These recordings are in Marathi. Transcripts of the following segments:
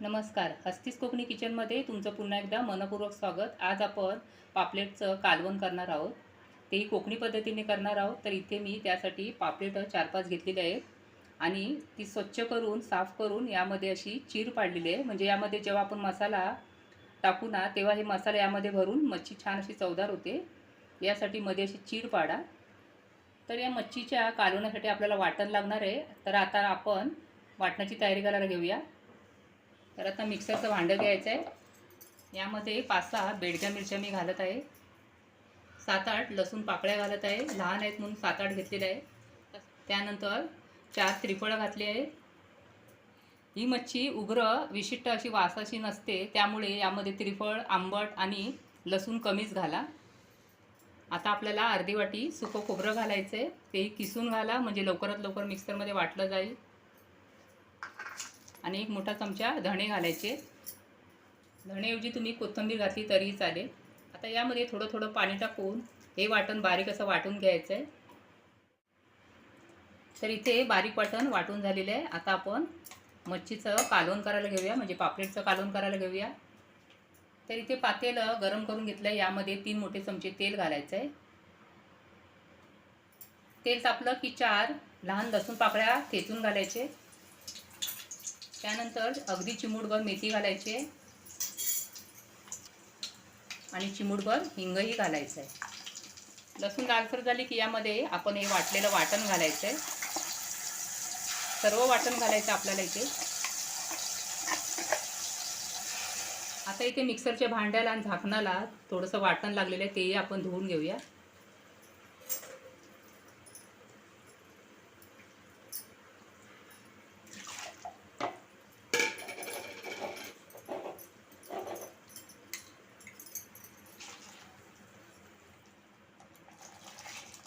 नमस्कार. हस्तीस कोकणी किचनमध्ये तुमचं पुन्हा एकदा मनपूर्वक स्वागत. आज आपण पापलेटचं कालवण करणार आहोत. तेही कोकणी पद्धतीने करणार आहोत. तर इथे मी त्यासाठी पापलेट चार पाच घेतलेले आहेत. आणि ती स्वच्छ करून साफ करून यामध्ये अशी चीर पाडलेली आहे. म्हणजे यामध्ये जेव्हा आपण मसाला टाकू ना तेव्हा हे मसाला यामध्ये भरून मच्छी छान अशी चवदार होते. यासाठी मध्ये अशी चीर पाडा. तर या मच्छीच्या कालवण्यासाठी आपल्याला वाटण लागणार आहे. तर आता आपण वाटणाची तयारी करायला घेऊया. तर आता मिक्सरचं भांडं घ्यायचं आहे यामध्ये पाच सहा बेडक्या मिरच्या मी घालत आहे. सात आठ लसूण पाकळ्या घालत आहे. लहान आहेत म्हणून सात आठ घेतलेले आहे. त्यानंतर चार त्रिफळं घातली आहे. ही मच्छी उग्र विशिष्ट अशी वासाशी नसते. त्यामुळे यामध्ये त्रिफळ आंबट आणि लसूण कमीच घाला. आता आपल्याला अर्धी वाटी सुकं खोबरं घालायचं आहे तेही किसून घाला. म्हणजे लवकरात लवकर मिक्सरमध्ये वाटलं जाईल. आणि एक मोठा चमचा धणे घालायचे. धणेऐवजी तुम्ही कोथिंबीर घातली तरीही चालेल. आता यामध्ये थोडं थोडं पाणी टाकून हे वाटण बारीक असं वाटून घ्यायचं आहे. तर इथे बारीक वाटण वाटून झालेलं आहे. आता आपण मच्छीचं कालवण करायला घेऊया म्हणजे पापलेटचं कालवण करायला घेऊया. तर इथे पातेलं गरम करून घेतलं आहे यामध्ये तीन मोठे चमचे तेल घालायचं आहे. तेल तापलं की चार लहान लसूण पाकळ्या ठेचून घालायचे. त्यानंतर अगदी चिमूटभर मेथी घालायची आहे. आणि चिमूटभर हिंगही घालायचं आहे लसूण लालसर झाली की यामध्ये आपण हे वाटलेलं वाटण घालायचं आहे सर्व वाटण घालायचं आपल्याला इथे. आता इथे मिक्सरच्या भांड्याला आणि झाकणाला थोडंसं वाटण लागलेलं आहे तेही आपण धुवून घेऊया.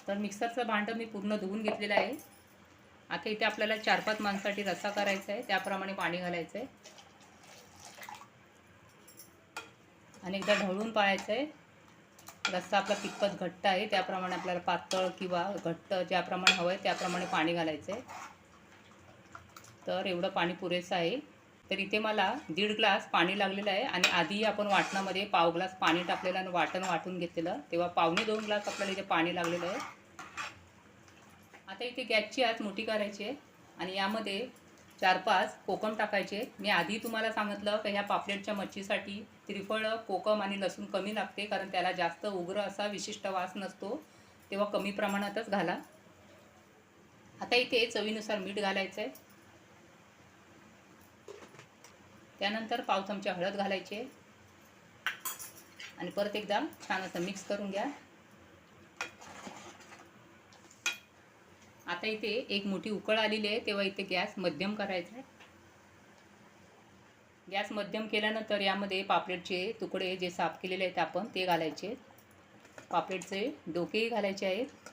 तर मिक्सरचं भांडं मी पूर्ण धुवून घेतलेलं आहे. आता इथे आपल्याला चार पाच माणसाठी रस्सा करायचा आहे. त्याप्रमाणे पाणी घालायचं आहे. आणि एकदा ढवळून पाळायचं आहे. रस्सा आपला कितपत घट्ट आहे त्याप्रमाणे आपल्याला पातळ किंवा घट्ट ज्याप्रमाणे हवं आहे त्याप्रमाणे पाणी घालायचं आहे. तर एवढं पाणी पुरेसं आहे. तर इथे मला दीड ग्लास पाणी लागलेलं आहे आणि आधी आपण वाटणामध्ये पाव ग्लास पाणी टाकलेलं आणि वाटण वाटून घेतलेलं. तेव्हा पावणे दोन ग्लास आपल्याला इथे पाणी लागलेलं आहे. आता इथे गॅसची आज मोठी करायची आहे आणि यामध्ये चार पाच कोकम टाकायचे. मी आधी तुम्हाला सांगितलं की ह्या पापलेटच्या मच्छीसाठी त्रिफळ कोकम आणि लसूण कमी लागते कारण त्याला जास्त उग्र असा विशिष्ट वास नसतो. तेव्हा कमी प्रमाणातच घाला. आता इथे चवीनुसार मीठ घालायचं आहे त्यानंतर पाव चमचा हळद घालायची. आणि परत एकदा छान असं मिक्स करून घ्या. आता इथे एक मोठी उकळ आलेली आहे तेव्हा इथे गॅस मध्यम करायचा आहे. गॅस मध्यम केल्यानंतर यामध्ये पापलेटचे तुकडे जे साफ केलेले आहेत आपण ते घालायचे. पापलेटचे डोकेही घालायचे आहेत.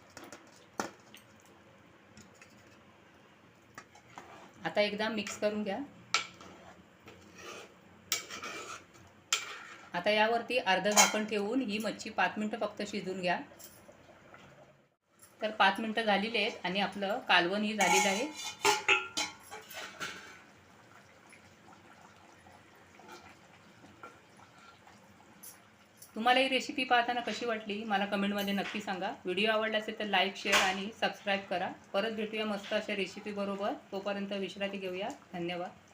आता एकदा मिक्स करून घ्या. आता यावरती अर्ध झाकण ठेवून ही मच्छी पाच मिनटं फक्त शिजून घ्या. तर पाच मिनटं झालेली आहेत आणि आपलं कालवण ही झालेलं आहे. तुम्हाला ही रेसिपी पाहताना कशी वाटली मला कमेंटमध्ये नक्की सांगा. व्हिडिओ आवडला असेल तर लाईक शेअर आणि सबस्क्राईब करा. परत भेटूया मस्त अशा रेसिपीबरोबर तोपर्यंत विश्रांती घेऊया. धन्यवाद.